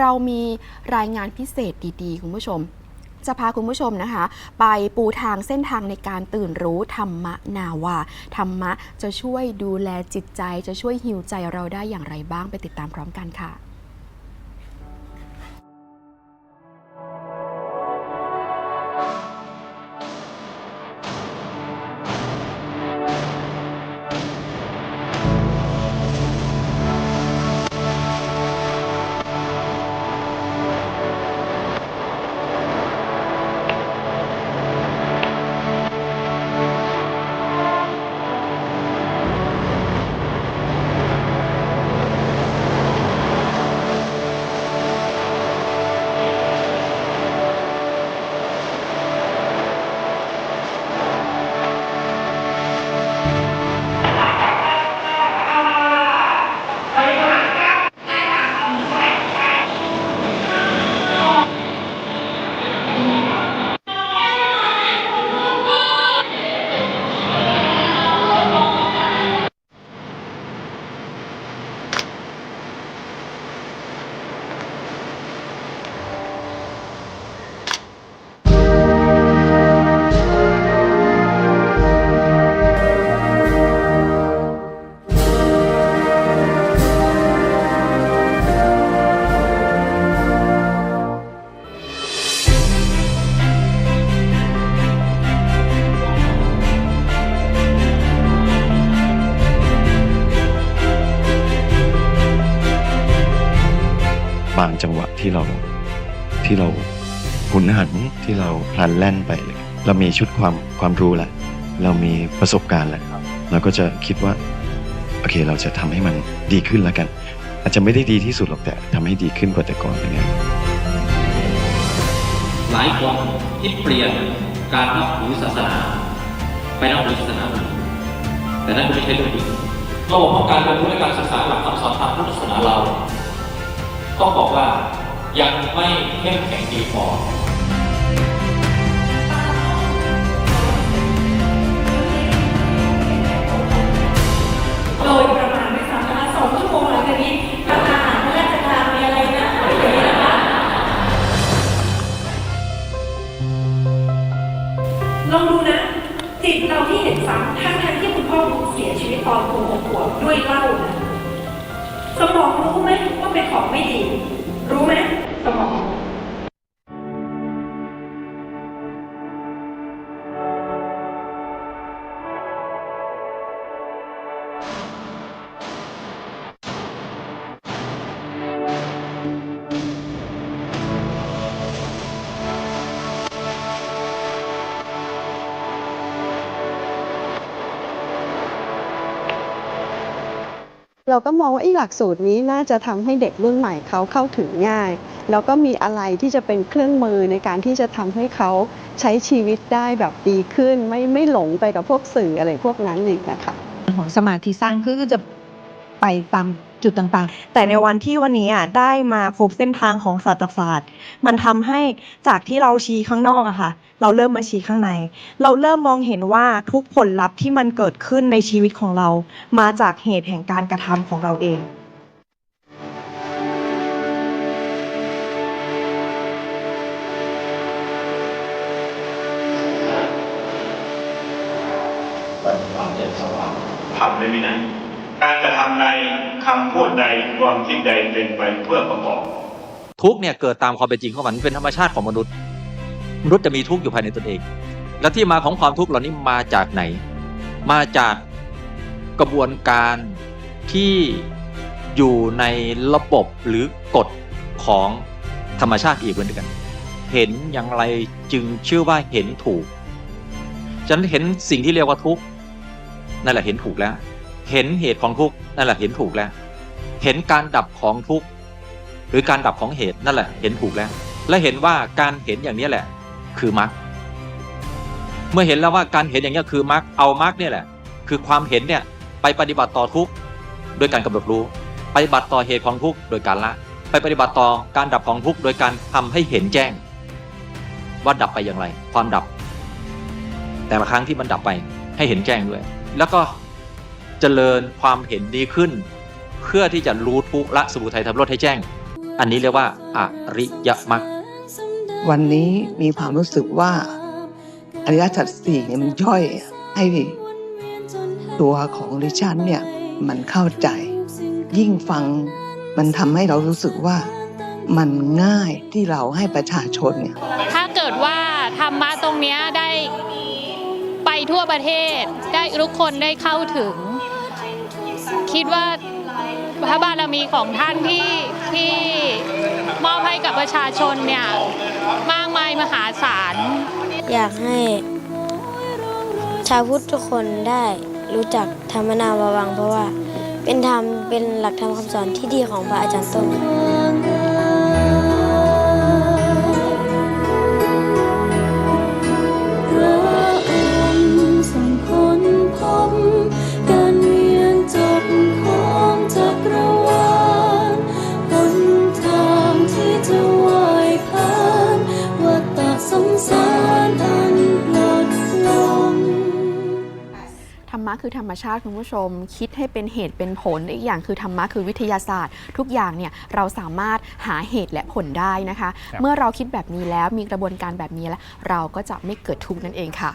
เรามีรายงานพิเศษดีๆ คุณผู้ชม จะพาคุณผู้ชมนะคะ ไปปูทางเส้นทางในการตื่นรู้ธรรมะนาวาธรรมะจะช่วยดูแลจิตใจ จะช่วยฮิวใจเราได้อย่างไรบ้างไปติดตามพร้อมกันค่ะ ที่เราที่เราหุนหันที่เราพลันแล่นไปเลยเรามีชุดความความรู้แหละเรามีประสบการณ์แหละเราก็จะคิดว่าโอเคเราจะทำให้มันดีขึ้นแล้วกัน อาจจะไม่ได้ดีที่สุดหรอกแต่ทำให้ดีขึ้นกว่าแต่ก่อนอย่างเงี้ยหลายคนที่เปลี่ยนการนับถือศาสนา ไปนับถือศาสนาอื่นแต่นั่นไม่ใช่เรื่องดีระบบของการเรียนรู้และการศึกษาหลักคำสอนทางพุทธศาสนาเรา ต้องบอกว่า ยังไม่เข้มแข็งดีพอโดยประมาณไม่สามารถสองชั่วโมงหลังจากนี้ทำอาหารพระราชทานมีอะไรนะอย่างนี้นะคะลองดูนะ จิตเราที่เห็นซ้ำทั้งทั้งที่คุณพ่อคุณเสียชีวิตตอนคุณหกขวบด้วยเหล้านะสมองรู้ไหมว่าเป็นของไม่ดี รู้ไหมสมอง เราก็มองว่าไอ้หลักสูตรนี้น่าจะทำให้เด็กรุ่นใหม่เขาเข้าถึงง่าย แล้วก็มีอะไรที่จะเป็นเครื่องมือในการที่จะทำให้เขาใช้ชีวิตได้แบบดีขึ้น ไม่ไม่หลงไปกับพวกสื่ออะไรพวกนั้นอีกนะคะของสมาธิสร้างคือจะไปตาม จุดต่างแต่ในวันที่วันนี้อะได้มาพบเส้นทางของศาสตรศาสตร์ มันทำให้จากที่เราชี้ข้างนอกอะค่ะ เราเริ่มมาชี้ข้างใน เราเริ่มมองเห็นว่าทุกผลลัพธ์ที่มันเกิดขึ้นในชีวิตของเรา มาจากเหตุแห่งการกระทำของเราเองความแจ่มสว่างทำในวินัยการกระทำใด คำพูดใดความคิดใดเป็นไปเพื่อประกอบ ทุกข์เนี่ยเกิดตามความเป็นจริงของมันเป็นธรรมชาติของมนุษย์ มนุษย์จะมีทุกข์อยู่ภายในตนเอง และที่มาของความทุกข์เหล่านี้มาจากไหน มาจากกระบวนการที่อยู่ในระบบหรือกฎของธรรมชาติอีกเหมือนกัน เห็นอย่างไรจึงชื่อว่าเห็นถูก ฉันเห็นสิ่งที่เรียกว่าทุกข์นั่นแหละเห็นถูกแล้ว เห็นเหตุของทุกข์นั่นแหละเห็นถูกแล้ว เห็นการดับของทุกข์หรือการดับของเหตุนั่นแหละเห็นถูกแล้ว และเห็นว่าการเห็นอย่างนี้แหละ คือมรรคเมื่อเห็นแล้วว่าการเห็นอย่างนี้คือมรรคเอามรรคเนี่ยแหละ คือความเห็นเนี่ยไปปฏิบัติต่อทุกข์โดยการกำหนดรู้ ปฏิบัติต่อเหตุของทุกข์โดยการละ ไปปฏิบัติต่อการดับของทุกข์โดยการทำให้เห็นแจ้ง ว่าดับไปอย่างไร ความดับ แต่ละครั้งที่มันดับไปให้เห็นแจ้งด้วย แล้วก็ เจริญความเห็นดีขึ้น เพื่อที่จะรู้ทุกข์ละสมุทัยทำรถให้แจ้ง อันนี้เรียกว่าอริยมรรควันนี้มีความรู้สึกว่าอริยสัจสี่เนี่ยมันย่อยให้ตัวของดิฉันเนี่ยมันเข้าใจ ยิ่งฟังมันทำให้เรารู้สึกว่ามันง่ายที่เราให้ประชาชนเนี่ยถ้าเกิดว่าธรรมะตรงเนี้ยได้ไปทั่วประเทศได้ทุกคนได้เข้าถึง คิดว่าพระบารมีของท่านที่ที่มอบให้กับประชาชนเนี่ยมากมายมหาศาล อยากให้ชาวพุทธทุกคนได้รู้จักธรรมนามวัง เพราะว่าเป็นธรรมเป็นหลักธรรมคำสอนที่ดีของพระอาจารย์ต้น คือธรรมชาติคุณผู้ชม คิดให้เป็นเหตุเป็นผลอีกอย่างคือธรรมะคือวิทยาศาสตร์ ทุกอย่างเนี่ยเราสามารถหาเหตุและผลได้นะคะ เมื่อเราคิดแบบนี้แล้วมีกระบวนการแบบนี้แล้ว เราก็จะไม่เกิดทุกข์นั่นเองค่ะ